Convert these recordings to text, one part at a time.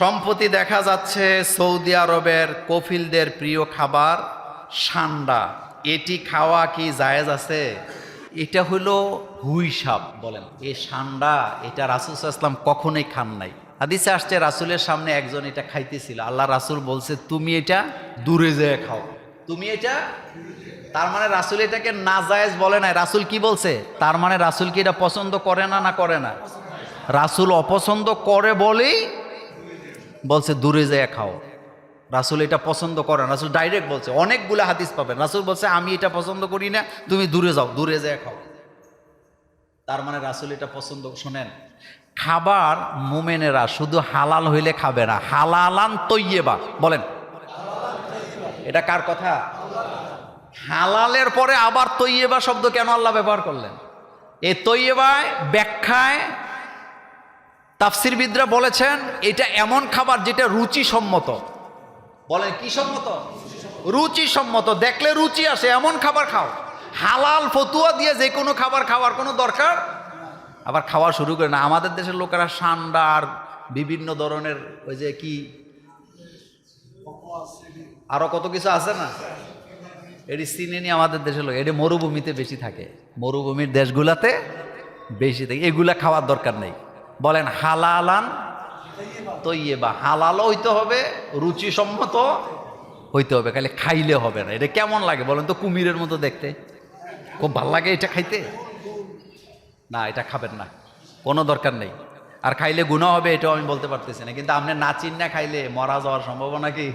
সম্প্রতি দেখা যাচ্ছে সৌদি আরবের কফিলদের প্রিয় খাবার সান্ডা। এটি খাওয়া কি জায়েজ আছে? এটা হলো হুই সাপ বলেন। এই সান্ডা, এটা রাসুল ইসলাম কখনোই খান নাই। হাদিসে আসছে, রাসুলের সামনে একজন এটা খাইতেছিল। আল্লাহ রাসুল বলছে, তুমি এটা দূরে যেয়ে খাও। তুমি এটা? তার মানে রাসুল এটাকে নাজায়েজ বলে নাই। রাসুল কি বলছে? তার মানে রাসুল কি এটা পছন্দ করে না না করে না? রাসুল অপছন্দ করে বলেই বলছে, দূরে যেয়ে খাও। রাসুল এটা পছন্দ করে রাসুল ডাইরেক্ট বলছে, অনেকগুলো হাদিস পাবেন। রাসুল বলছে, আমি এটা পছন্দ করি না, তুমি দূরে যাও, দূরে যেয়ে খাও। তার মানে রাসুল এটা পছন্দ, শোনেন, খাবার মোমেনেরা শুধু হালাল হইলে খাবে না, হালালান তৈয়েবা। বলেন, এটা কার কথা? হালালের পরে আবার তৈয়েবা শব্দ কেন আল্লাহ ব্যবহার করলেন? এ তৈয়েবায় ব্যাখ্যায় তাফসিরবিদরা বলেছেন, এটা এমন খাবার যেটা রুচি সম্মত বলেন কি সম্মত রুচি সম্মত দেখলে রুচি আসে, এমন খাবার খাও। হালাল ফতুয়া দিয়ে যে কোনো খাবার খাওয়ার কোনো দরকার? আবার খাওয়া শুরু করে না, আমাদের দেশের লোকেরা সান্ডা আর বিভিন্ন ধরনের ওই যে কি? আরও কত কিছু আছে না? এটি চিনে নিয়ে আমাদের দেশের লোক, এটি মরুভূমিতে বেশি থাকে। মরুভূমির দেশগুলাতে বেশি থাকে। এগুলা খাওয়ার দরকার নেই। বলেন হালালান তৈয়ে বা হালালও হইতে হবে, রুচিসম্মত হইতে হবে খালি খাইলে হবে না। এটা কেমন লাগে বলেন তো কুমিরের মতো দেখতে? খুব ভালো লাগে এটা খাইতে? না, এটা খাবেন না, কোনো দরকার নেই। আর খাইলে গুণা হবে, এটাও আমি বলতে পারতেছি না। কিন্তু আপনি না চিন না খাইলে মরা যাওয়ার সম্ভাবনা কি?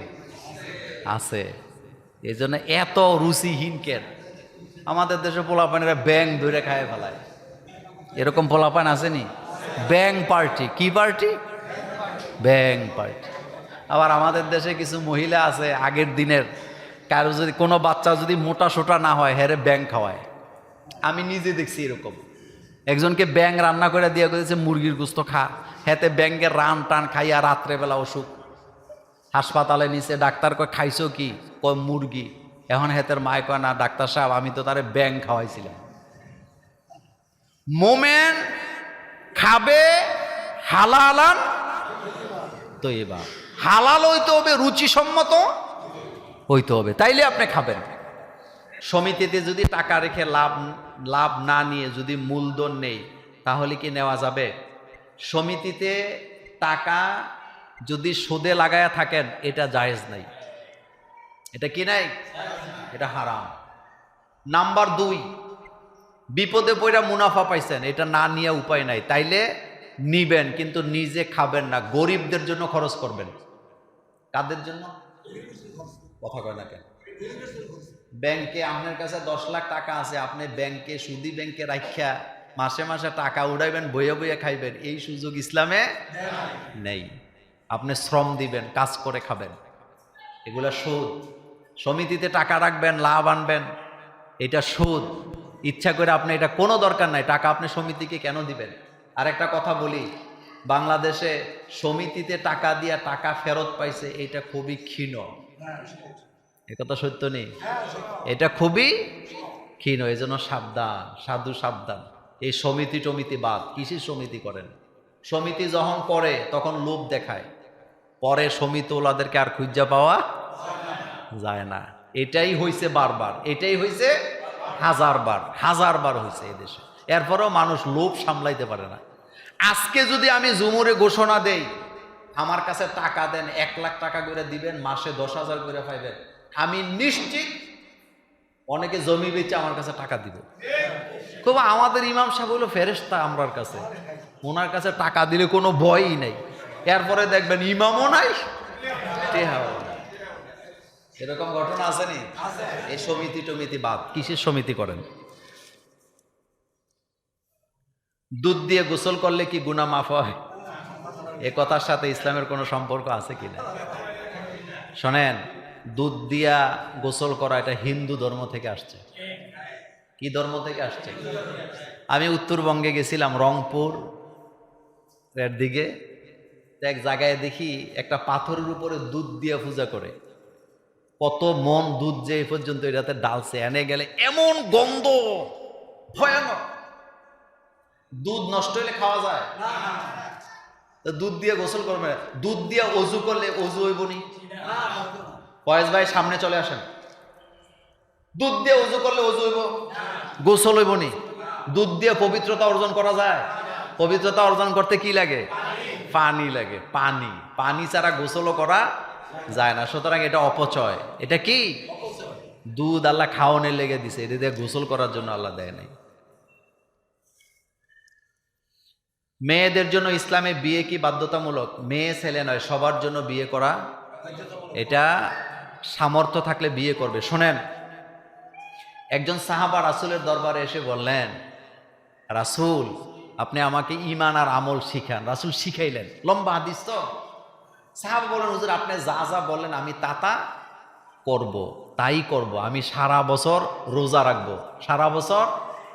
আছে। এই জন্য এত রুচিহীন কেন? আমাদের দেশে পোলাপানেরা ব্যাং ধরে খায় ফেলায়। এরকম পোলাপান আসেনি? Bang party. কি পার্টি? Bang party. আবার আমাদের দেশে কিছু মহিলা আছে আগের দিনের। কারও যদি, কোনো বাচ্চা যদি মোটা সোটা না হয় হেরে ব্যাং খাওয়ায়। আমি নিজে দেখছি এরকম। একজনকে ব্যাং রান্না করে দিয়ে করেছে মুরগির গুস্ত খা। হেতে ব্যাঙ্গের রান টান খাইয়া রাত্রেবেলা অসুখ। হাসপাতালে নিচে ডাক্তার কয়, খাইছো কি? কয়, মুরগি। এখন হেতের মায় কয়, না, ডাক্তার সাহেব, আমি তো তারে ব্যাং খাওয়াইছিলাম। মোমেন খাবে হালালান তো এবার হালাল হইতে হবে রুচিসম্মত? হইতে হবে তাইলে আপনি খাবেন। সমিতিতে যদি টাকা রেখে লাভ লাভ না নিয়ে যদি মূলধন নেই তাহলে কি নেওয়া যাবে? সমিতিতে টাকা যদি সুদে লাগায়া থাকেন এটা জায়েজ নাই। এটা কি নাই? এটা হারাম। নাম্বার দুই বিপদে পড়া মুনাফা পাইছেন, এটা না নিয়ে উপায় নাই। তাইলে নিবেন, কিন্তু নিজে খাবেন না, গরিবদের জন্য খরচ করবেন। কাদের জন্য? কথা কয় না কেন? ব্যাংকে আপনার কাছে দশ লাখ টাকা আছে, আপনি ব্যাংকে, সুদি ব্যাংকে রাখিয়া মাসে মাসে টাকা উড়াইবেন, বইয়ে বইয়ে খাইবেন, এই সুযোগ ইসলামে নেই। আপনি শ্রম দিবেন, কাজ করে খাবেন। এগুলা সুদ সমিতিতে টাকা রাখবেন, লাভ আনবেন, এটা সুদ ইচ্ছা করে আপনি এটা কোনো দরকার নাই, টাকা আপনি সমিতিকে কেন দিবেন? আর একটা কথা বলি, বাংলাদেশে সমিতিতে টাকা দিয়া টাকা ফেরত পাইছে এটা খুবই ক্ষীণ। কথা সত্য নেই? এটা খুবই ক্ষীণ এই জন্য সাবধান, সাধু সাবধান। এই সমিতি টমিতি বাদ কিসের সমিতি করেন। সমিতি যখন করে, তখন লোভ দেখায়। পরে সমিতি ওলাদেরকে আর খুঁজা পাওয়া যায় না। এটাই হইছে বারবার, এটাই হইছে হাজার বার হাজার বার হয়েছে এদেশে এরপরেও মানুষ লোভ সামলাইতে পারে না। আজকে যদি আমি জুমুরে ঘোষণা দেই, আমার কাছে টাকা দেন, এক লাখ টাকা করে দিবেন, মাসে দশ হাজার করে পাইবেন। আমি নিশ্চিত অনেকে জমি বেচে আমার কাছে টাকা দিবে। খুব আমাদের ইমাম সাহেব হলো ফেরেস্তা আমরার কাছে। ওনার কাছে টাকা দিলে কোনো ভয়ই নেই। এরপরে দেখবেন ইমামও নাই। এরকম ঘটনা আসেনি? এই সমিতি টমিতি বাদ। কিসের সমিতি করেন? দুধ দিয়ে গোসল করলে কি গুণা মাফ হয়? এ কথার সাথে ইসলামের কোনো সম্পর্ক আছে কি না? শোনেন, দুধ দিয়া গোসল করা এটা হিন্দু ধর্ম থেকে আসছে। কি ধর্ম থেকে আসছে? আমি উত্তরবঙ্গে গেছিলাম, রংপুর, এর দিকে। এক জায়গায় দেখি একটা পাথরের উপরে দুধ দিয়ে পূজা করে। কত মন দুধ যে এই পর্যন্ত এটাতে ডালছে এনে গেলে এমন গন্ধ ভয়ানক। দুধ নষ্ট হলে খাওয়া যায়? দুধ দিয়ে গোসল করবে দুধ দিয়ে অজু করলে অজু হইব নি? ফয়েজ ভাই সামনে চলে আসেন। দুধ দিয়ে অজু করলে অজু হইব? গোসল হইব নি? দুধ দিয়ে পবিত্রতা অর্জন করা যায়? পবিত্রতা অর্জন করতে কি লাগে? পানি লাগে পানি। পানি ছাড়া গোসলও করা যায় না। সুতরাং এটা অপচয়। এটা কি? দুধ আল্লাহ খাওয়ানোর লেগে দিছে। এটা দিয়ে গোসল করার জন্য আল্লাহ দেয় নাই। মেয়েদের জন্য ইসলামে বিয়ে কি বাধ্যতামূলক? মেয়ে, ছেলে নয়, সবার জন্য বিয়ে করা এটা সামর্থ্য থাকলে বিয়ে করবে। শোনেন, একজন সাহাবা রাসুলের দরবারে এসে বললেন, রাসুল, আপনি আমাকে ইমান আর আমল শিখান। রাসুল শিখাইলেন। লম্বা হাদিস তো। সাহাবা বলেন, হুজুর, আপনি যা যা বলেন আমি তাতা করব, তাই করব। আমি সারা বছর রোজা রাখব, সারা বছর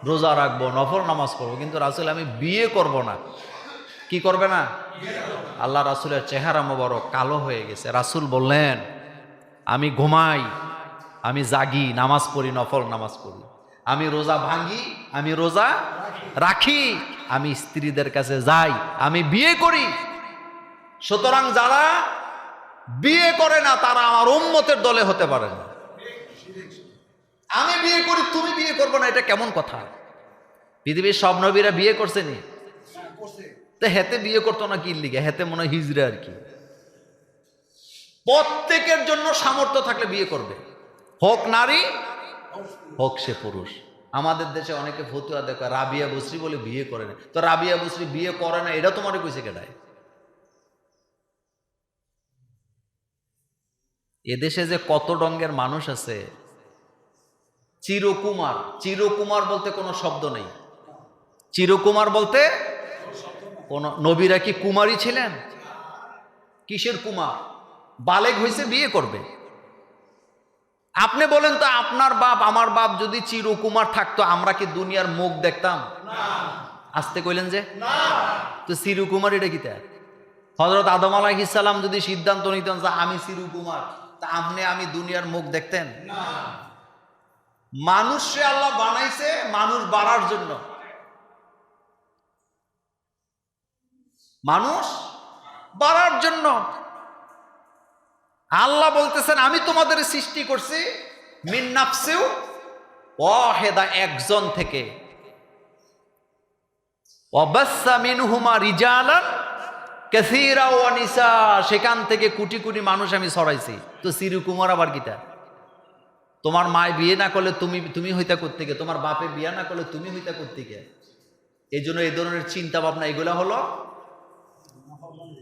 রোজা রাখব, নফল নামাজ পড়ব, কিন্তু রাসুল, আমি বিয়ে করব না। কি করবে না? আল্লাহ রাসুলের চেহারা মোবারক কালো হয়ে গেছে। রাসুল বললেন, আমি ঘুমাই, আমি জাগি, নামাজ পড়ি, নফল নামাজ পড়ি। আমি রোজা ভাঙ্গি, আমি রোজা রাখি। আমি স্ত্রীদের কাছে যাই, আমি বিয়ে করি। সুতরাং যারা বিয়ে করে না, তারা আমার উম্মতের দলে হতে পারে না। আমি বিয়ে করি, তুমি বিয়ে করব না, এটা কেমন কথা? পৃথিবীর সব নবীরা বিয়ে করছে নি? হেতে বিয়ে করতো না কি লিগে? হেতে মনে হয় হিজড়ে আর কি। প্রত্যেকের জন্য সামর্থ্য থাকলে বিয়ে করবে। হোক নারী, হোক সে পুরুষ। আমাদের দেশে অনেকে ফতুয়া দেখো রাবিয়া বসরি বলে বিয়ে করে না। তো রাবিয়া বসরি বিয়ে করে না, এটা তোমার কইছে কেটায় এদেশে যে কত রঙের মানুষ আছে, চিরকুমার চিরকুমার বলতে কোনো শব্দ নেই। চিরকুমার বলতে কোন, নবীরা কি কুমারী ছিলেন? কিসের কুমার? বালেক হয়েছে বিয়ে করবে। আপনি বলেন তো আপনার বাপ, আমার বাপ যদি চিরকুমার থাকতো, আমরা কি দুনিয়ার মুখ দেখতাম? আসতে কইলেন যে, তো চিরকুমার এটা কি তা হজরত আদম আলাহিসাল্লাম যদি সিদ্ধান্ত নিতেন যে আমি চিরকুমার তা আপনি, আমি দুনিয়ার মুখ দেখতেন? মানুষে আল্লাহ বানাইছে মানুষ বাড়ার জন্য। মানুষ বাড়ার জন্য। আল্লাহ বলতেছেন, আমি তোমাদের সৃষ্টি করছি মিন্নাফসিউ ওয়াহেদা, একজন থেকে। সেখান থেকে কোটি কোটি মানুষ আমি ছড়াইছি। তো সিরু কুমার আবার কিটা তোমার মায় বিয়ে না করলে তুমি তুমি হইতা করতে গে তোমার বাপে বিয়ে না করলে তুমি হইতা করতে গে এই জন্য এই ধরনের চিন্তা ভাবনা এগুলা হলো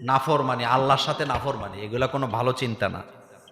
নাফর মানে আল্লাহর সাথে নাফর মানে এগুলা কোনো ভালো চিন্তা না।